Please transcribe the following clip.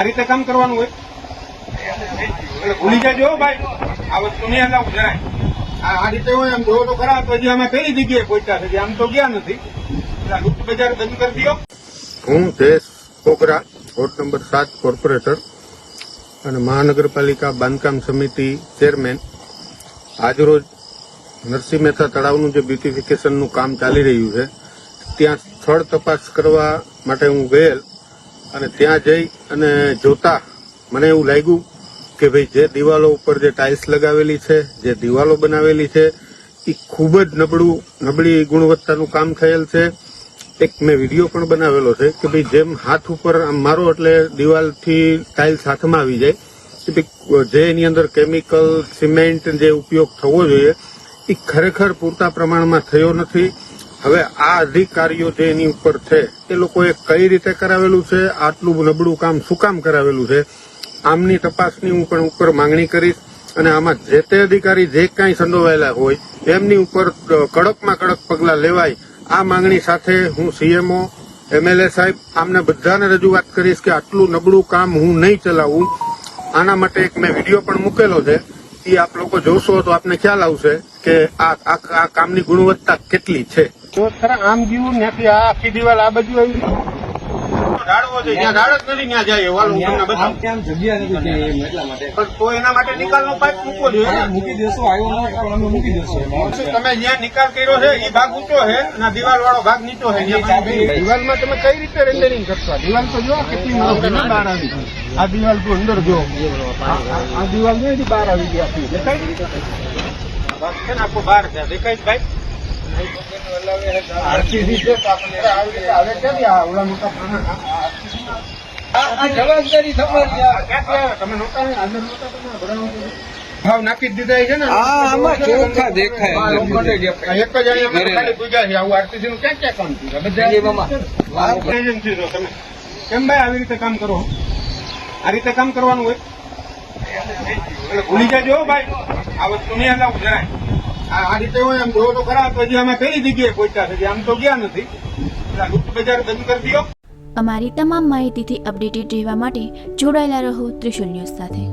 આ રીતે કામ કરવાનું હોય? એટલે ભૂલી જાજો ભાઈ. આ વસ્તુ નહીં હલાવું જરાય. આ રીતે હોય, આમ જોવો તો ખરા, તો હજી અમે કઈ જગ્યાએ પહોંચ્યા છે? આમ તો ગયા નથી. ગુપ્ત બજાર બંધ કરી દો હું દેશ કોકરા, વોર્ડ નંબર સાત, કોર્પોરેટર અને મહાનગરપાલિકા બાંધકામ સમિતિ ચેરમેન. આજરોજ નરસિંહ મહેતા તળાવનું જે બ્યુટિફિકેશનનું કામ ચાલી રહ્યું છે, ત્યાં સ્થળ તપાસ કરવા માટે હું ગયેલ. અને ત્યાં જઈ અને જોતા મને એવું લાગ્યું કે ભાઈ જે દિવાલો ઉપર જે ટાઇલ્સ લગાવેલી છે, જે દિવાલો બનાવેલી છે એ ખૂબ જ નબળું, નબળી ગુણવત્તાનું કામ થયેલ છે. એક મેં વીડિયો પણ બનાવેલો છે કે ભાઈ જેમ હાથ ઉપર, આમ મારો એટલે દિવાલથી ટાઇલ્સ હાથમાં આવી જાય જે એની અંદર કેમિકલ, સિમેન્ટ જે ઉપયોગ થવો જોઈએ એ ખરેખર પૂરતા પ્રમાણમાં થયો નથી. હવે આ અધિકારીઓ જે એની ઉપર છે, એ લોકોએ કઈ રીતે કરાવેલું છે, આટલું નબળું કામ શું કામ કરાવેલું છે, આમની તપાસની હું પણ ઉપર માંગણી કરીશ અને આમાં જે તે અધિકારી જે કાંઈ સંડોવાયેલા હોય, એમની ઉપર કડકમાં કડક પગલાં લેવાય, આ માંગણી સાથે હું સીએમઓ, એમએલએ સાહેબ, આમને બધાને રજૂઆત કરીશ કે આટલું નબળું કામ હું નહીં ચલાવું. આના માટે એક મેં વીડિયો પણ મૂકેલો છે. એ આપ લોકો જોશો તો આપને ખ્યાલ આવશે કે આ કામની ગુણવત્તા કેટલી છે. ખરા આમ જીવું નથી આ આખી દિવાલ આ બાજુ આવી ઢાળવો છે જ્યાં ઢાળ જ નથી ત્યાં જાય વાલ તમને બતાવું. ત્યાં જગ્યા નથી એટલા માટે. પણ તો એના માટે નિકાલનો પાઇપ મૂકવો જોઈએ. મૂકી દેશો આવ્યો અમે મૂકી દેશો. તમે જ્યાં નિકાલ કર્યો છે એ ભાગ ઊંચો છે અને દિવાલ વાળો ભાગ નીચો છે. ગયું. દિવાલમાં તમે કઈ રીતે રેન્ડરિંગ કરશો? દિવાલ તો જો કેટલી બહાર આવી આ દિવાલ તો અંદર જો. આ- દિવાલ બહાર આવી ગઈ આખી. દેખાય છે? આ ભાગ છે ને આખો બહાર છે. દેખાય ભાઈ? જવાબદારી ભાવ નાખી દીધા છે ને આમાં ચોખ્ખા દેખાય એક જ આવું આરસીસી નું ક્યાં ક્યાં કામ થયું બધા તમે કેમ ભાઈ આવી રીતે કામ કરો આ રીતે કામ કરવાનું હોય ભૂલી જાજો ભાઈ આ વસ્તુ નહીં હલાવું જરાય. આ રીતે હોય, આમ જોવો તો ખરા, તો હજી અમે કઈ જગ્યાએ પહોંચ્યા છે? આમ તો ગયા નથી. ગુપ્ત બજાર બંધ કરી દો અમારી તમામ માહિતીથી અપડેટેડ રહેવા માટે જોડાયેલા રહો ત્રિશુલ ન્યૂઝ સાથે.